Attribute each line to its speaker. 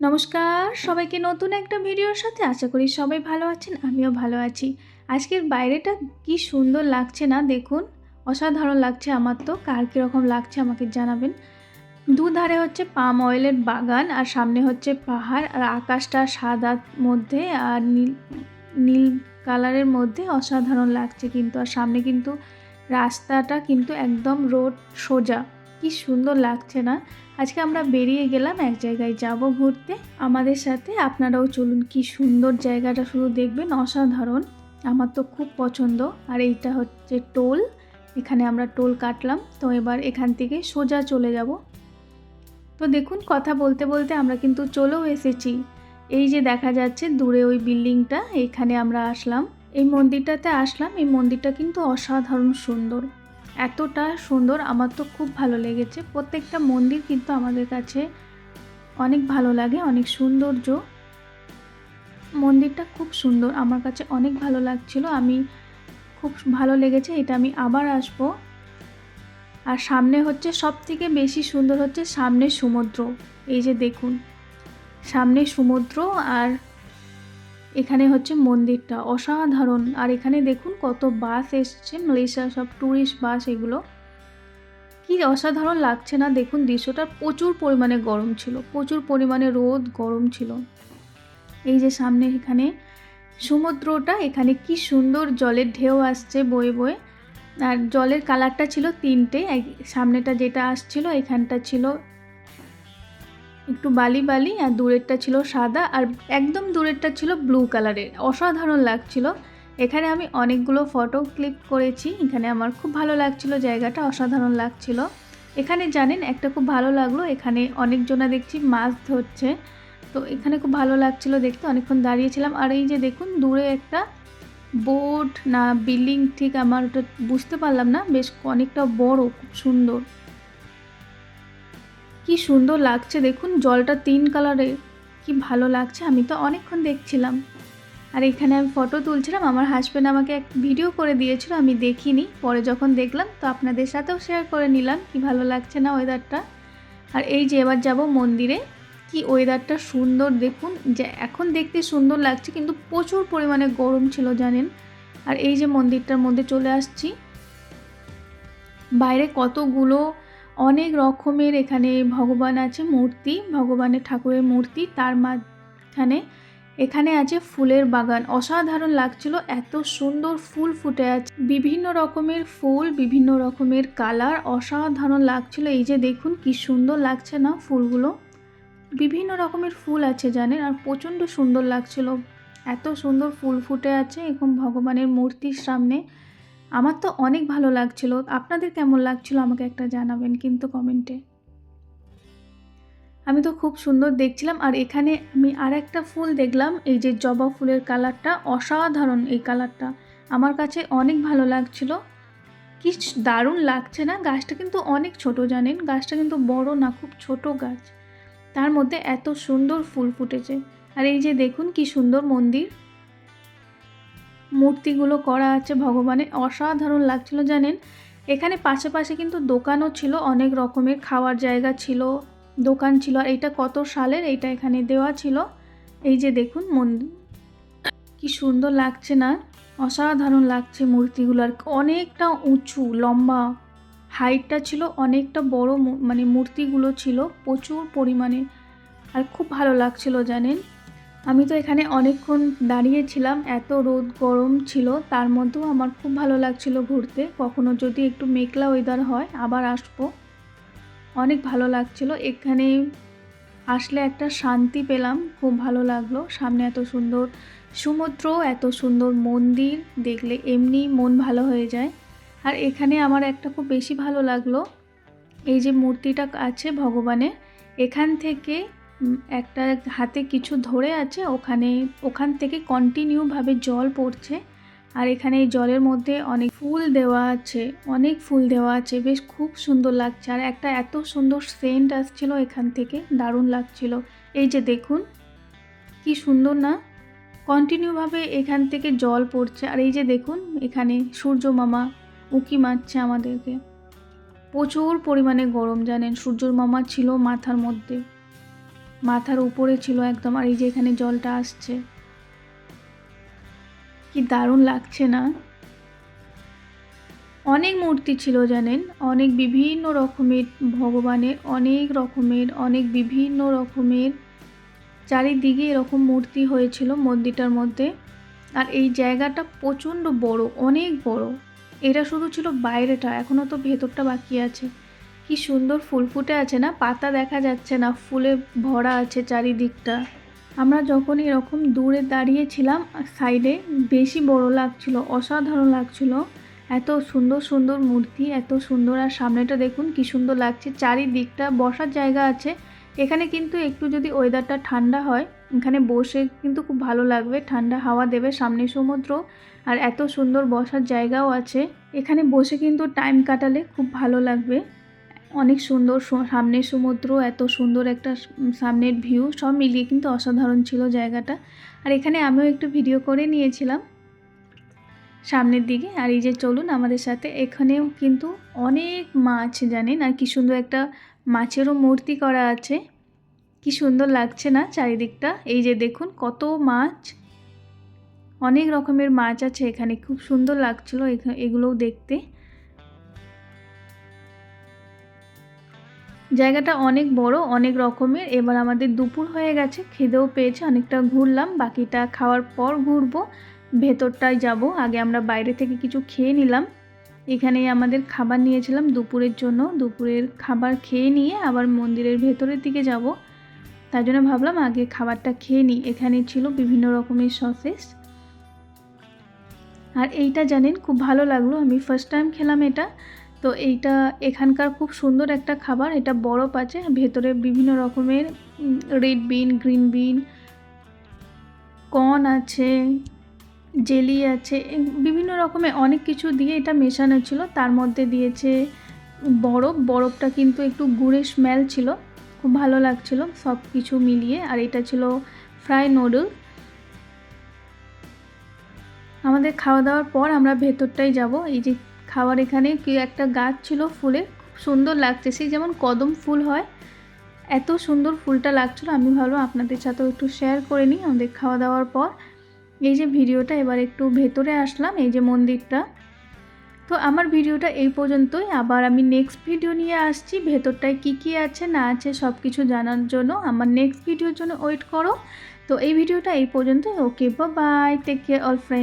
Speaker 1: নমস্কার, সবাইকে নতুন একটা ভিডিওর সাথে আশা করি সবাই ভালো আছেন, আমিও ভালো আছি। আজকের বাইরেটা কি সুন্দর লাগছে না দেখুন, অসাধারণ লাগছে আমার তো, কার কীরকম লাগছে আমাকে জানাবেন। দুধারে হচ্ছে পাম অয়েলের বাগান আর সামনে হচ্ছে পাহাড় আর আকাশটা সাদার মধ্যে আর নীল নীল কালারের মধ্যে অসাধারণ লাগছে কিন্তু, আর সামনে কিন্তু রাস্তাটা কিন্তু একদম রোড সোজা। কি সুন্দর লাগছে না? আজকে আমরা বেরিয়ে গেলাম এক জায়গায় যাব ঘুরতে। আমাদের সাথে আপনারাও চলুন কি সুন্দর জায়গাটা শুধু দেখবেন, অসাধারণ। আমার তো খুব পছন্দ। আর এইটা হচ্ছে টোল। এখানে আমরা টোল কাটলাম। তো এবার এখান থেকে সোজা চলে যাব। তো দেখুন, কথা বলতে বলতে আমরা কিন্তু চলেও এসেছি। এই যে দেখা যাচ্ছে দূরে ওই বিল্ডিংটা, এখানে আমরা আসলাম। এই মন্দিরটাতে আসলাম। এই মন্দিরটা কিন্তু অসাধারণ সুন্দর। এতটা সুন্দর, আমার তো খুব ভালো লেগেছে। প্রত্যেকটা মন্দির কিন্তু আমাদের কাছে অনেক ভালো লাগে, অনেক সৌন্দর্য। মন্দিরটা খুব সুন্দর, আমার কাছে অনেক ভালো লাগছিল। আমি খুব ভালো লেগেছে, এটা আমি আবার আসব। আর সামনে হচ্ছে সব থেকে বেশি সুন্দর হচ্ছে সামনে সমুদ্র। এই যে দেখুন, সামনে সমুদ্র আর এখানে হচ্ছে মন্দিরটা অসাধারণ। আর এখানে দেখুন কত বাস এসছে, মালয়েশিয়া সব ট্যুরিস্ট বাস এগুলো। কি অসাধারণ লাগছে না, দেখুন দৃশ্যটা প্রচুর পরিমাণে গরম ছিল, প্রচুর পরিমাণে রোদ, গরম ছিল। এই যে সামনে এখানে সমুদ্রটা, এখানে কি সুন্দর জলের ঢেউ আসছে বয়ে বয়ে। আর জলের কালারটা ছিল তিনটে সামনেটা যেটা আসছিল এখানটা ছিল একটু বালি বালি আর দূরেরটা ছিল সাদা আর একদম দূরেরটা ছিল ব্লু কালারের অসাধারণ লাগছিল। এখানে আমি অনেকগুলো ফটো ক্লিক করেছি। এখানে আমার খুব ভালো লাগছিল জায়গাটা, অসাধারণ লাগছিল। এখানে জানেন, একটা খুব ভালো লাগল। এখানে অনেকজনা দেখছি মাছ ধরছে। তো এখানে খুব ভালো লাগছিল দেখতে। অনেকক্ষণ দাঁড়িয়েছিলাম। আর এই যে দেখুন, দূরে একটা বোট না বিল্ডিং ঠিক আমার ওটা বুঝতে পারলাম না। বেশ অনেকটা বড়, খুব সুন্দর। কি সুন্দর লাগছে, দেখুন, জলটা তিন কালারের কি ভালো লাগছে, আমি তো অনেকক্ষণ দেখছিলাম। আর এখানে আমি ফটো তুলছিলাম, আমার হাজব্যান্ড আমাকে এক ভিডিও করে দিয়েছিল, আমি দেখিনি। পরে যখন দেখলাম, তো আপনাদের সাথেও শেয়ার করে নিলাম, কি ভালো লাগছে না ওয়েদারটা আর এই যে এবার যাব মন্দিরে, কি ওয়েদারটা সুন্দর, দেখুন, যে এখন দেখতে সুন্দর লাগছে, কিন্তু প্রচুর পরিমাণে গরম ছিল, জানেন। আর এই যে মন্দিরটার মধ্যে চলে আসছি। বাইরে কতগুলো অনেক রকমের এখানে ভগবান আছে, মূর্তি, ভগবানের ঠাকুরের মূর্তি, তার মাঝখানে এখানে আছে ফুলের বাগান। অসাধারণ লাগছিল, এত সুন্দর ফুল ফুটে আছে। বিভিন্ন রকমের ফুল, বিভিন্ন রকমের কালার, অসাধারণ লাগছিল। এই যে দেখুন, কি সুন্দর লাগছে না ফুলগুলো। বিভিন্ন রকমের ফুল আছে, জানেন, আর প্রচণ্ড সুন্দর লাগছিল। এত সুন্দর ফুল ফুটে আছে এবং ভগবানের মূর্তির সামনে। আমার তো অনেক ভালো লাগছিল। আপনাদের কেমন লাগছিল আমাকে একটা জানাবেন কিন্তু কমেন্টে। আমি তো খুব সুন্দর দেখছিলাম আর এখানে আমি আর একটা ফুল দেখলাম, এই যে জবা ফুলের কালারটা, অসাধারণ এই কালারটা। আমার কাছে অনেক ভালো লাগছিল। কি দারুণ লাগছে না? গাছটা কিন্তু অনেক ছোট জানেন, গাছটা কিন্তু বড় না, খুব ছোট গাছ। তার মধ্যে এত সুন্দর ফুল ফুটেছে। আর এই যে দেখুন কি সুন্দর মন্দির। মূর্তিগুলো করা আছে ভগবানের। অসাধারণ লাগছিল, জানেন? এখানে পাশে পাশে কিন্তু দোকানও ছিল, অনেক রকমের খাওয়ার জায়গা ছিল, দোকান ছিল। আর এটা কত সালের? এইটা এখানে দেওয়া ছিল। এই যে দেখুন মন্দির কি সুন্দর লাগছে না? অসাধারণ লাগছে মূর্তিগুলো। আর অনেকটা উঁচু, লম্বা হাইটটা ছিল, অনেকটা বড় মানে মূর্তিগুলো ছিল, প্রচুর পরিমাণে। আর খুব ভালো লাগছিল, জানেন? আমি তো এখানে অনেকক্ষণ দাঁড়িয়েছিলাম এত রোদ গরম ছিল, তার মধ্যেও আমার খুব ভালো লাগছিল ঘুরতে। কখনো যদি একটু মেঘলা ওয়েদার হয়, আবার আসব। অনেক ভালো লাগছিল, এখানে আসলে একটা শান্তি পেলাম, খুব ভালো লাগল। সামনে এত সুন্দর সমুদ্র, এত সুন্দর মন্দির, দেখলে এমনি মন ভালো হয়ে যায়। আর এখানে আমার একটা খুব বেশি ভালো লাগল, এই যে মূর্তিটা আছে ভগবানের, এখান থেকে একটা হাতে কিছু ধরে আছে, ওখানে, ওখান থেকে কন্টিনিউভাবে জল পড়ছে। আর এখানে এই জলের মধ্যে অনেক ফুল দেওয়া আছে, অনেক ফুল দেওয়া আছে, বেশ খুব সুন্দর লাগছে। আর একটা এত সুন্দর সেন্ট আসছিল এখান থেকে, দারুণ লাগছিল। এই যে দেখুন, কি সুন্দর না? কন্টিনিউভাবে এখান থেকে জল পড়ছে। আর এই যে দেখুন, এখানে সূর্য মামা উঁকি মারছে আমাদেরকে। প্রচুর পরিমাণে গরম, জানেন? সূর্যর মামা ছিল মাথার মধ্যে। মাথার উপরে ছিল একদম, আর এই যে এখানে জলটা আসছে। কি দারুণ লাগছে না? অনেক মূর্তি ছিল জানেন, অনেক বিভিন্ন রকমের ভগবানের, অনেক রকমের, অনেক বিভিন্ন রকমের, চারিদিকে এরকম মূর্তি হয়েছিল মন্দিরটার মধ্যে। আর এই জায়গাটা প্রচণ্ড বড়, অনেক বড়। এটা শুধু ছিল বাইরেটা এখনও তো ভেতরটা বাকি আছে। কি সুন্দর ফুল ফুটে আছে না? পাতা দেখা যাচ্ছে না, ফুলে ভরা আছে চারিদিকটা। আমরা যখন এরকম দূরে দাঁড়িয়েছিলাম সাইডে বেশি বড় লাগছিল, অসাধারণ লাগছিল। এত সুন্দর সুন্দর মূর্তি, এত সুন্দর। আর সামনেটা দেখুন, কি সুন্দর লাগছে। চারিদিকটা বসার জায়গা আছে। এখানে কিন্তু একটু যদি ওয়েদারটা ঠান্ডা হয়, এখানে বসে কিন্তু খুব ভালো লাগবে। ঠান্ডা হাওয়া দেবে সামনে সমুদ্র, আর এত সুন্দর বসার জায়গাও আছে। এখানে বসে কিন্তু টাইম কাটালে খুব ভালো লাগবে। অনেক সুন্দর সামনের সমুদ্র, এত সুন্দর একটা সামনের ভিউ সব মিলিয়ে কিন্তু অসাধারণ ছিল জায়গাটা। আর এখানে আমিও একটু ভিডিও করে নিয়েছিলাম সামনের দিকে। আর এই যে চলুন আমাদের সাথে, এখানেও কিন্তু অনেক মাছ, জানেন? আর কি সুন্দর একটা মাছেরও মূর্তি করা আছে। কি সুন্দর লাগছে না চারিদিকটা? এই যে দেখুন, কত মাছ। অনেক রকমের মাছ আছে এখানে, খুব সুন্দর লাগছিল এগুলোও দেখতে। জায়গাটা অনেক বড়, অনেক রকমের। এবার আমাদের দুপুর হয়ে গেছে খিদেও পেয়েছে, অনেকটা ঘুরলাম, বাকিটা খাওয়ার পর ঘুরবো। ভেতরটায় যাব, আগে আমরা বাইরে থেকে কিছু খেয়ে নিলাম। এখানেই আমাদের খাবার নিয়েছিলাম দুপুরের জন্য। দুপুরের খাবার খেয়ে নিয়ে আবার মন্দিরের ভেতরের দিকে যাব। তার জন্য ভাবলাম আগে খাবারটা খেয়ে নিই। এখানে ছিল বিভিন্ন রকমের সসেস। আর এইটা জানেন, খুব ভালো লাগল। আমি ফার্স্ট টাইম খেলাম এটা। তো এইটা এখানকার খুব সুন্দর একটা খাবার, এটা বরফ আছে, ভেতরে বিভিন্ন রকমের red bean green bean corn আছে জেলি আছে বিভিন্ন রকমের অনেক কিছু দিয়ে এটা মেশানো ছিল। তার মধ্যে দিয়েছে বরফ, বরফটা কিন্তু একটু গুড়ের স্মেল ছিল, খুব ভালো লাগছিল সব কিছু মিলিয়ে। আর এটা ছিল ফ্রাই নুডল আমাদের খাওয়া দাওয়ার পর আমরা ভেতরটাই যাব, এই যে খাওয়ার এখানে কি একটা গাছ ছিল ফুলে সুন্দর লাগছে। সেই যেমন কদম ফুল হয়, এত সুন্দর ফুলটা লাগছিল। আমি ভাবলাম আপনাদের সাথেও একটু শেয়ার করে নিই আমাদের খাওয়া দাওয়ার পর। এই যে ভিডিওটা, এবার একটু ভেতরে আসলাম, এই যে মন্দিরটা। তো আমার ভিডিওটা এই পর্যন্তই। আবার আমি নেক্সট ভিডিও নিয়ে আসছি, ভেতরটায় কি কি আছে, না আছে সব কিছু জানার জন্য। আমার নেক্সট ভিডিওর জন্য ওয়েট করো। তো এই ভিডিওটা এই পর্যন্তই। ওকে বা bye take care all friend